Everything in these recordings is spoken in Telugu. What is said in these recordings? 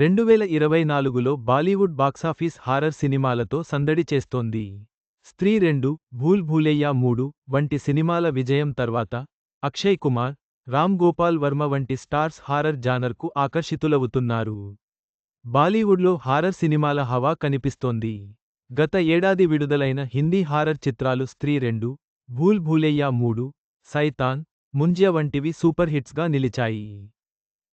రెండువేల ఇరవై నాలుగులో బాలీవుడ్ బాక్సాఫీస్ హారర్ సినిమాలతో సందడి చేస్తోంది. స్త్రీ రెండు భూల్ భూలయ్యా మూడు వంటి సినిమాల విజయం తర్వాత అక్షయ్ కుమార్ రామ్ గోపాల్ వర్మ వంటి స్టార్స్ హారర్ జానర్కు ఆకర్షితులవుతున్నారు. బాలీవుడ్లో హారర్ సినిమాల హవా కనిపిస్తోంది. గత ఏడాది విడుదలైన హిందీ హారర్ చిత్రాలు స్త్రీ రెండు భూల్ భూలయ్యా మూడు సైతాన్ ముంజ్య వంటివి సూపర్ హిట్స్గా నిలిచాయి.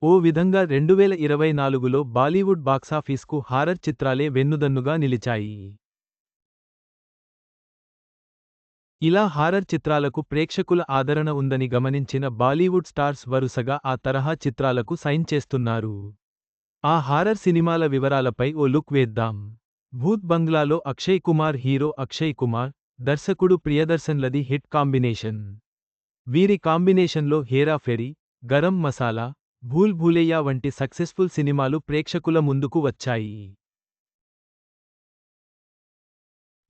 ఓ విధంగా రెండువేల ఇరవై నాలుగులో బాలీవుడ్ బాక్సాఫీస్కు హారర్ చిత్రాలే వెన్నుదన్నుగా నిలిచాయి. ఇలా హారర్ చిత్రాలకు ప్రేక్షకుల ఆదరణ ఉందని గమనించిన బాలీవుడ్ స్టార్స్ వరుసగా ఆ తరహా చిత్రాలకు సైన్ చేస్తున్నారు. ఆ హారర్ సినిమాల వివరాలపై ఓ లుక్ వేద్దాం. భూత్ బంగ్లాలో అక్షయ్ కుమార్ హీరో అక్షయ్ కుమార్ దర్శకుడు ప్రియదర్శన్లది హిట్ కాంబినేషన్. వీరి కాంబినేషన్లో హేరాఫెరీ గరం మసాలా భూల్ భూలేయా వంటి సక్సెస్ఫుల్ సినిమాలు ప్రేక్షకుల ముందుకు వచ్చాయి.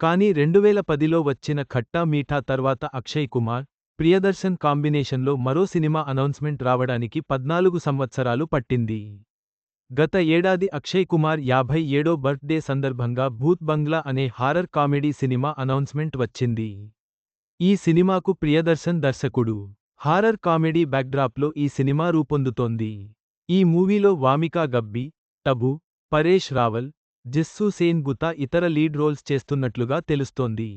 కానీ రెండువేల పదిలో వచ్చిన ఖట్టా మీఠా తర్వాత అక్షయ్ కుమార్ ప్రియదర్శన్ కాంబినేషన్లో మరో సినిమా అనౌన్స్మెంట్ రావడానికి పద్నాలుగు సంవత్సరాలు పట్టింది. గత ఏడాది అక్షయ్ కుమార్ యాభై ఏడో బర్త్డే సందర్భంగా భూత్ బంగ్లా అనే హారర్ కామెడీ సినిమా అనౌన్స్మెంట్ వచ్చింది. ఈ సినిమాకు ప్రియదర్శన్ దర్శకుడు హారర్ కామెడీ బ్యాక్డ్రాప్లో ఈ సినిమా రూపొందుతోంది. ఈ మూవీలో వామికా గబ్బి టబు పరేష్ రావల్ జిస్సు సేన్ గుతా ఇతర లీడ్ రోల్స్ చేస్తున్నట్లుగా తెలుస్తోంది.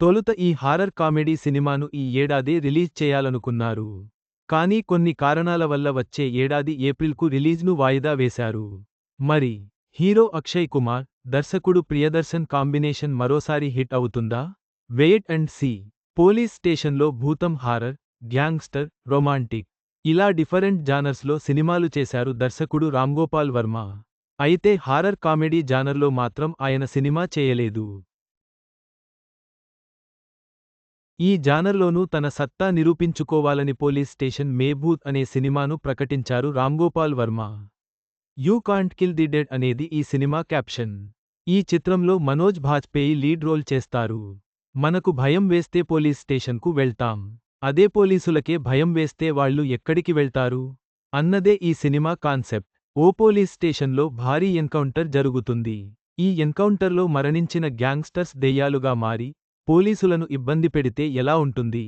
తొలుత ఈ హారర్ కామెడీ సినిమాను ఈ ఏడాది రిలీజ్ చేయాలనుకున్నారు. కానీ కొన్ని కారణాల వల్ల వచ్చే ఏడాది ఏప్రిల్కు రిలీజ్ను వాయిదా వేశారు. మరి హీరో అక్షయ్ కుమార్ దర్శకుడు ప్రియదర్శన్ కాంబినేషన్ మరోసారి హిట్ అవుతుందా? Wait and see. పోలీస్ స్టేషన్లో భూతం హారర్ గ్యాంగ్స్టర్ రొమాంటిక్. ఇలా డిఫరెంట్ జానర్స్లో సినిమాలు చేశారు దర్శకుడు రామ్గోపాల్ వర్మ. అయితే హారర్ కామెడీ జానర్లో మాత్రం ఆయన సినిమా చేయలేదు. ఈ జానర్లోనూ తన సత్తా నిరూపించుకోవాలని పోలీస్ స్టేషన్ మేభూత్ అనే సినిమాను ప్రకటించారు Ram Gopal Varma. You can't kill the dead అనేది ఈ సినిమా క్యాప్షన్. ఈ చిత్రంలో మనోజ్ భాజ్పేయి లీడ్ రోల్ చేస్తారు. మనకు భయం వేస్తే పోలీస్ స్టేషన్కు వెళ్తాం. అదే పోలీసులకే భయం వేస్తే వాళ్ళు ఎక్కడికి వెళ్తారు? అన్నదే ఈ సినిమా కాన్సెప్ట్. ఓ పోలీస్ స్టేషన్లో భారీ ఎన్కౌంటర్ జరుగుతుంది. ఈ ఎన్కౌంటర్లో మరణించిన గ్యాంగ్స్టర్స్ దెయ్యాలుగా మారి పోలీసులను ఇబ్బంది పెడితే ఎలా ఉంటుంది?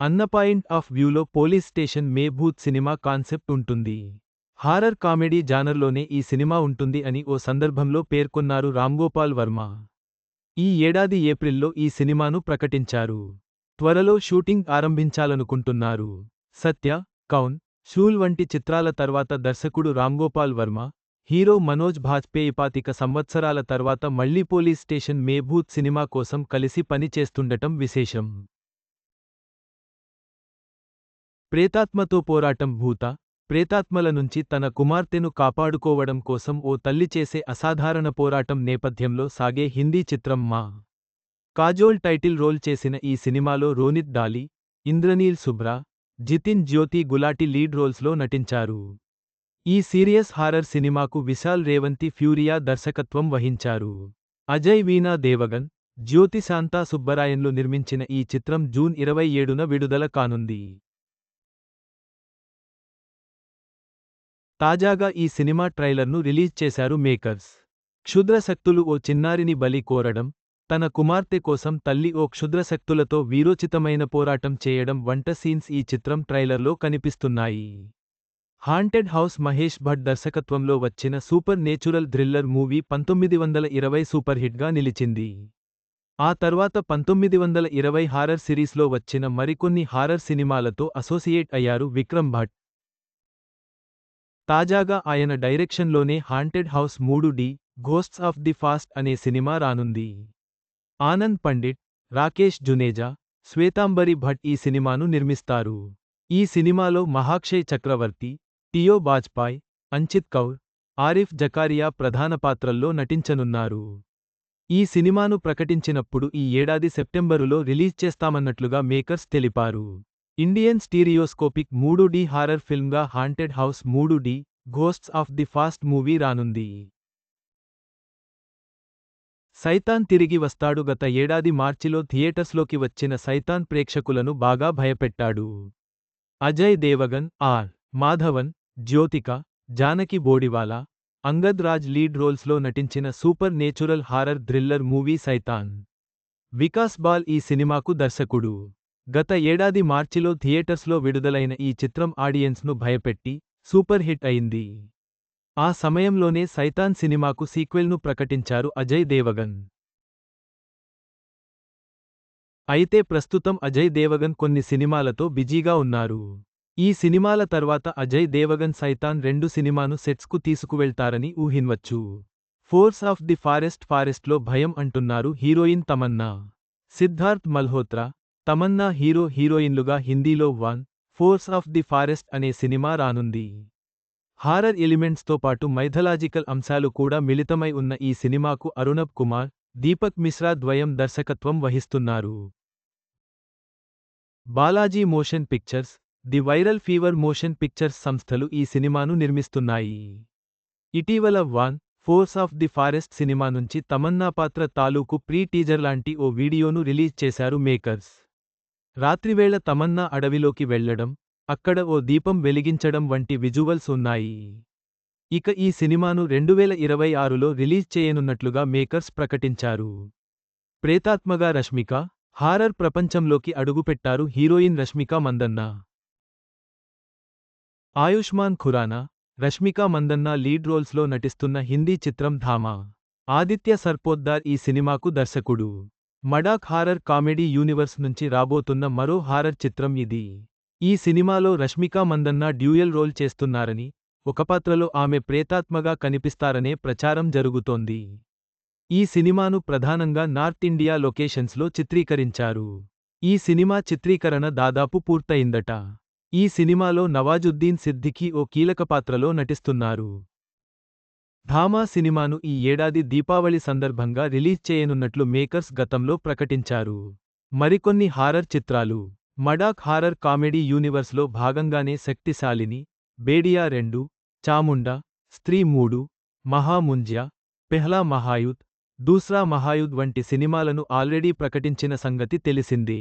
అన్న పాయింట్ ఆఫ్ వ్యూలో పోలీస్ స్టేషన్ మే భూత్ సినిమా కాన్సెప్ట్ ఉంటుంది. హారర్ కామెడీ జానర్లోనే ఈ సినిమా ఉంటుంది అని ఓ సందర్భంలో పేర్కొన్నారు రామ్గోపాల్ వర్మ. ఈ ఏడాది ఏప్రిల్లో ఈ సినిమాను ప్రకటించారు. త్వరలో షూటింగ్ ఆరంభించాలనుకుంటున్నారు. సత్య కౌన్ షూల్ వంటి చిత్రాల తర్వాత దర్శకుడు రామ్గోపాల్ వర్మ హీరో మనోజ్ భాజ్పేయి పాతిక సంవత్సరాల తర్వాత మళ్ళీ పోలీస్ స్టేషన్ మేభూత్ సినిమా కోసం కలిసి పని చేస్తుండటం విశేషం. ప్రేతాత్మతో పోరాటం భూత ప్రేతాత్మల నుంచి తన కుమార్తెను కాపాడుకోవడం కోసం ఓ తల్లి చేసే అసాధారణ పోరాటం నేపథ్యంలో సాగే హిందీ చిత్రం మా. కాజోల్ టైటిల్ రోల్ చేసిన ఈ సినిమాలో రోనిత్ డాలి ఇంద్రనీల్ సుబ్రా జితిన్ జ్యోతి గులాటి లీడ్ రోల్స్లో నటించారు. ఈ సీరియస్ హారర్ సినిమాకు విశాల్ రేవంతి ఫ్యూరియా దర్శకత్వం వహించారు. అజయ్ వీణా దేవగన్ జ్యోతిశాంతా సుబ్బరాయన్లు నిర్మించిన ఈ చిత్రం జూన్ ఇరవై ఏడున విడుదల కానుంది. తాజాగా ఈ సినిమా ట్రైలర్ను రిలీజ్ చేశారు మేకర్స్. క్షుద్రశక్తులు ఓ చిన్నారిని బలి కోరడం తన కుమార్తె కోసం తల్లి ఓ క్షుద్రశక్తులతో వీరోచితమైన పోరాటం చేయడం వంట సీన్స్ ఈ చిత్రం ట్రైలర్లో కనిపిస్తున్నాయి. హాంటెడ్ హౌస్ మహేష్ భట్ దర్శకత్వంలో వచ్చిన సూపర్ నేచురల్ థ్రిల్లర్ మూవీ పంతొమ్మిది వందల ఇరవై సూపర్ హిట్గా నిలిచింది. ఆ తర్వాత పంతొమ్మిది వందల ఇరవై హారర్ సిరీస్లో వచ్చిన మరికొన్ని హారర్ సినిమాలతో అసోసియేట్ అయ్యారు విక్రమ్ భట్. తాజాగా ఆయన డైరెక్షన్లోనే హాంటెడ్ హౌస్ మూడు D ghosts of the past అనే సినిమా రానుంది. ఆనంద్ పండిట్ రాకేష్ జునేజా శ్వేతాంబరి భట్ ఈ సినిమాను నిర్మిస్తారు. ఈ సినిమాలో మహాక్షయ్ చక్రవర్తి టియో బాజ్పాయ్ అంచిత్ కౌర్ ఆరిఫ్ జకారియా ప్రధాన పాత్రల్లో నటించనున్నారు. ఈ సినిమాను ప్రకటించినప్పుడు ఈ ఏడాది సెప్టెంబరులో రిలీజ్ చేస్తామన్నట్లుగా మేకర్స్ తెలిపారు. ఇండియన్ స్టీరియోస్కోపిక్ మూడు డి హారర్ ఫిల్మ్గా హాంటెడ్ హౌస్ మూడు D ghosts of the past movie రానుంది. సైతాన్ తిరిగి వస్తాడు గత ఏడాది మార్చిలో థియేటర్స్లోకి వచ్చిన సైతాన్ ప్రేక్షకులను బాగా భయపెట్టాడు. అజయ్ దేవగన్ ఆర్. మాధవన్ జ్యోతిక జానకి బోడివాలా అంగద్ రాజ్ లీడ్ రోల్స్లో నటించిన supernatural horror thriller movie Shaitaan. Vikas Bahl ఈ సినిమాకు దర్శకుడు. గత ఏడాది మార్చిలో థియేటర్స్లో విడుదలైన ఈ చిత్రం ఆడియన్స్ను భయపెట్టి సూపర్ హిట్ అయింది. ఆ సమయంలోనే సైతాన్ సినిమాకు సీక్వెల్ను ప్రకటించారు అజయ్ దేవగన్. అయితే ప్రస్తుతం అజయ్ దేవగన్ కొన్ని సినిమాలతో బిజీగా ఉన్నారు. ఈ సినిమాల తర్వాత అజయ్ దేవగన్ సైతాన్ రెండు సినిమాను సెట్స్కు తీసుకువెళ్తారని ఊహిన్వచ్చు ఫోర్స్ ఆఫ్ ది ఫారెస్ట్ ఫారెస్ట్లో భయం అంటున్నారు హీరోయిన్ తమన్నా. సిద్ధార్థ్ మల్హోత్రా తమన్నా హీరో హీరోయిన్లుగా హిందీలో Vvan force of the forest అనే సినిమా రానుంది. హారర్ ఎలిమెంట్స్తో పాటు మైథలాజికల్ అంశాలు కూడా మిళితమై ఉన్న ఈ సినిమాకు అరుణబ్ కుమార్ దీపక్ మిశ్రా ద్వయం దర్శకత్వం వహిస్తున్నారు. Balaji motion pictures the viral fever motion pictures సంస్థలు ఈ సినిమాను నిర్మిస్తున్నాయి. ఇటీవల Vvan force of the forest cinema నుంచి తమన్నా పాత్ర తాలూకు ప్రీ టీజర్ లాంటి ఓ వీడియోను రిలీజ్ చేశారు మేకర్స్. రాత్రివేళ తమన్నా అడవిలోకి వెళ్ళడం అక్కడ ఓ దీపం వెలిగించడం వంటి విజువల్స్ ఉన్నాయి. ఇక ఈ సినిమాను రెండువేల ఇరవై ఆరులో రిలీజ్ చేయనున్నట్లుగా మేకర్స్ ప్రకటించారు. ప్రేతాత్మగా రష్మిక హారర్ ప్రపంచంలోకి అడుగుపెట్టారు హీరోయిన్ రష్మిక మందన్న. ఆయుష్మాన్ ఖురానా రష్మిక మందన్న లీడ్ రోల్స్లో నటిస్తున్న హిందీ చిత్రం ధామా. ఆదిత్య సర్పోద్దార్ ఈ సినిమాకు దర్శకుడు. మడాక్ హారర్ కామెడీ యూనివర్స్ నుంచి రాబోతున్న మరో హారర్ చిత్రం ఇది. ఈ సినిమాలో రష్మిక మందన్న డ్యూయల్ రోల్ చేస్తున్నారని ఒక పాత్రలో ఆమె ప్రేతాత్మగా కనిపిస్తారనే ప్రచారం జరుగుతోంది. ఈ సినిమాను ప్రధానంగా నార్త్ ఇండియా లొకేషన్స్లో చిత్రీకరించారు. ఈ సినిమా చిత్రీకరణ దాదాపు పూర్తయిందట. ఈ సినిమాలో నవాజుద్దీన్ సిద్దికీ ఓ కీలక పాత్రలో నటిస్తున్నారు. ధామా సినిమాను ఈ ఏడాది దీపావళి సందర్భంగా రిలీజ్ చేయనున్నట్లు మేకర్స్ గతంలో ప్రకటించారు. మరికొన్ని హారర్ చిత్రాలు మడాక్ హారర్ కామెడీ యూనివర్స్లో భాగంగానే శక్తిశాలిని బేడియా రెండు చాముండా స్త్రీ మూడు మహాముంజ్య పెహ్లా మహాయుద్ దూస్రా మహాయుద్ వంటి సినిమాలను ఆల్రెడీ ప్రకటించిన సంగతి తెలిసిందే.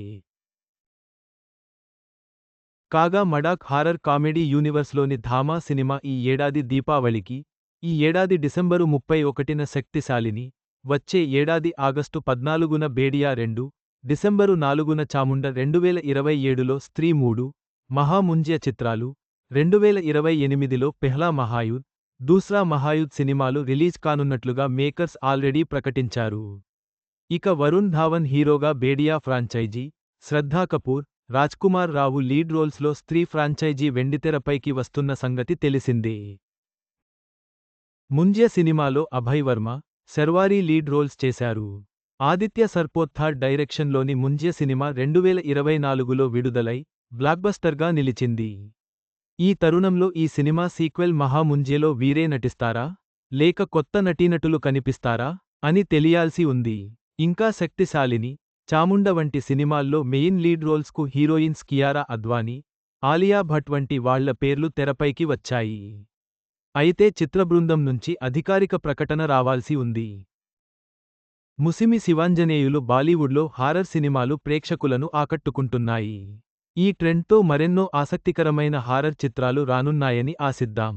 కాగా మడాక్ హారర్ కామెడీ యూనివర్స్లోని ధామా సినిమా ఈ ఏడాది దీపావళికి ఈ ఏడాది డిసెంబరు ముప్పై ఒకటిన శక్తిశాలిని వచ్చే ఏడాది ఆగస్టు పద్నాలుగున బేడియా రెండు డిసెంబరు నాలుగున చాముండ రెండువేల ఇరవై ఏడులో స్త్రీ మూడు మహాముంజ్య చిత్రాలు రెండువేల ఇరవై ఎనిమిదిలో పెహ్లా మహాయుద్ దూస్రా మహాయుద్ సినిమాలు రిలీజ్ కానున్నట్లుగా మేకర్స్ ఆల్రెడీ ప్రకటించారు. ఇక వరుణ్ ధావన్ హీరోగా బేడియా ఫ్రాంచైజీ శ్రద్ధా కపూర్ రాజ్కుమార్ రావు లీడ్ రోల్స్లో స్త్రీ ఫ్రాంచైజీ వెండితెరపైకి వస్తున్న సంగతి తెలిసిందే. ముంజ్య సినిమాలో అభయ్ వర్మ శర్వారీ లీడ్ రోల్స్ చేశారు. ఆదిత్య సర్పోత్థాడ్ డైరెక్షన్లోని ముంజ్య సినిమా రెండువేల ఇరవై నాలుగులో విడుదలై బ్లాక్బస్టర్గా నిలిచింది. ఈ తరుణంలో ఈ సినిమా సీక్వెల్ మహాముంజ్యలో వీరే నటిస్తారా? లేక కొత్త నటీనటులు కనిపిస్తారా? అని తెలియాల్సి ఉంది. ఇంకా శక్తిశాలిని చాముండ వంటి సినిమాల్లో మెయిన్ లీడ్ రోల్స్కు హీరోయిన్స్ కియారా అద్వానీ ఆలియా భట్ వంటి వాళ్ళ పేర్లు తెరపైకి వచ్చాయి. అయితే చిత్రబృందం నుంచి అధికారిక ప్రకటన రావాల్సి ఉంది. ముసిమి శివాంజనేయులు బాలీవుడ్లో హారర్ సినిమాలు ప్రేక్షకులను ఆకట్టుకుంటున్నాయి. ఈ ట్రెండ్తో మరెన్నో ఆసక్తికరమైన హారర్ చిత్రాలు రానున్నాయని ఆశిద్దాం.